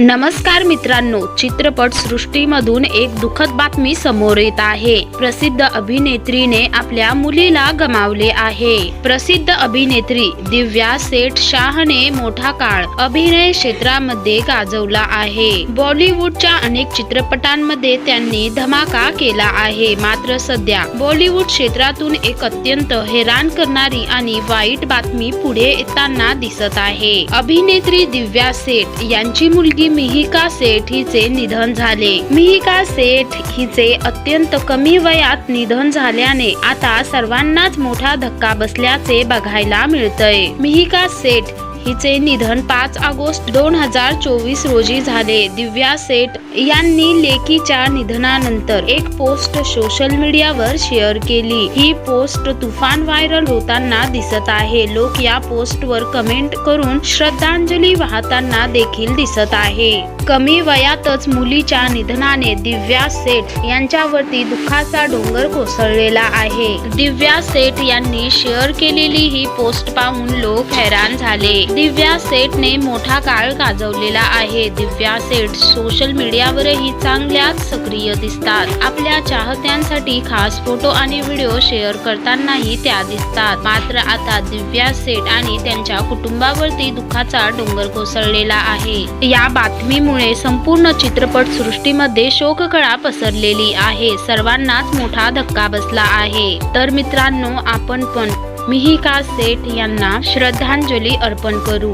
नमस्कार मित्रांनो चित्रपट सृष्टीमधून एक दुःखद बातमी समोर येत आहे. प्रसिद्ध अभिनेत्रीने आपल्या मुलीला गमावले आहे. प्रसिद्ध अभिनेत्री दिव्या सेठ शाहने मोठा काळ अभिनय क्षेत्रामध्ये गाजवला आहे. बॉलिवूडच्या अनेक चित्रपटांमध्ये त्यांनी धमाका केला आहे. मात्र सध्या बॉलिवूड क्षेत्रातून एक अत्यंत हैराण करणारी आणि वाईट बातमी पुढे येताना दिसत आहे. अभिनेत्री दिव्या सेठ यांची मुलगी मिहिका सेठ हिचे निधन झाले. मिहिका सेठ हिचे अत्यंत कमी वयात निधन झाल्याने आता सर्वांनाच मोठा धक्का बसल्याचे बघायला मिळतंय. मिहिका सेठ हिचे निधन पाच ऑगस्ट दोन हजार चोवीस रोजी झाले. दिव्या सेठ यांनी लेकीच्या निधनानंतर एक पोस्ट सोशल मीडियावर शेअर केली. ही पोस्ट तुफान व्हायरल होताना दिसत आहे. लोक या पोस्टवर कमेंट करून श्रद्धांजली वाहताना देखील दिसत आहे. कमी वयातच मुलीच्या निधनाने दिव्या सेठ यांच्यावरती दुःखाचा डोंगर कोसळलेला आहे. दिव्या सेठ यांनी शेअर केलेली ही पोस्ट पाहून लोक हैराण झाले. दिव्या सेठने मोठा काळ गाजवलेला आहे. दिव्या सेठ सोशल मीडियावरही चांगल्याच सक्रिय दिसतात. आपल्या चाहत्यांसाठी खास फोटो आणि व्हिडिओ शेअर करतानाही त्या दिसतात. मात्र आता दिव्या सेठ आणि त्यांच्या कुटुंबावरती दुःखाचा डोंगर कोसळलेला आहे. या बातमीमुळे संपूर्ण चित्रपट सृष्टीमध्ये शोककळा पसरलेली आहे. सर्वांनाच मोठा धक्का बसला आहे. तर मित्रांनो आपण पण मिहिका सेठ यांना श्रद्धांजली अर्पण करू.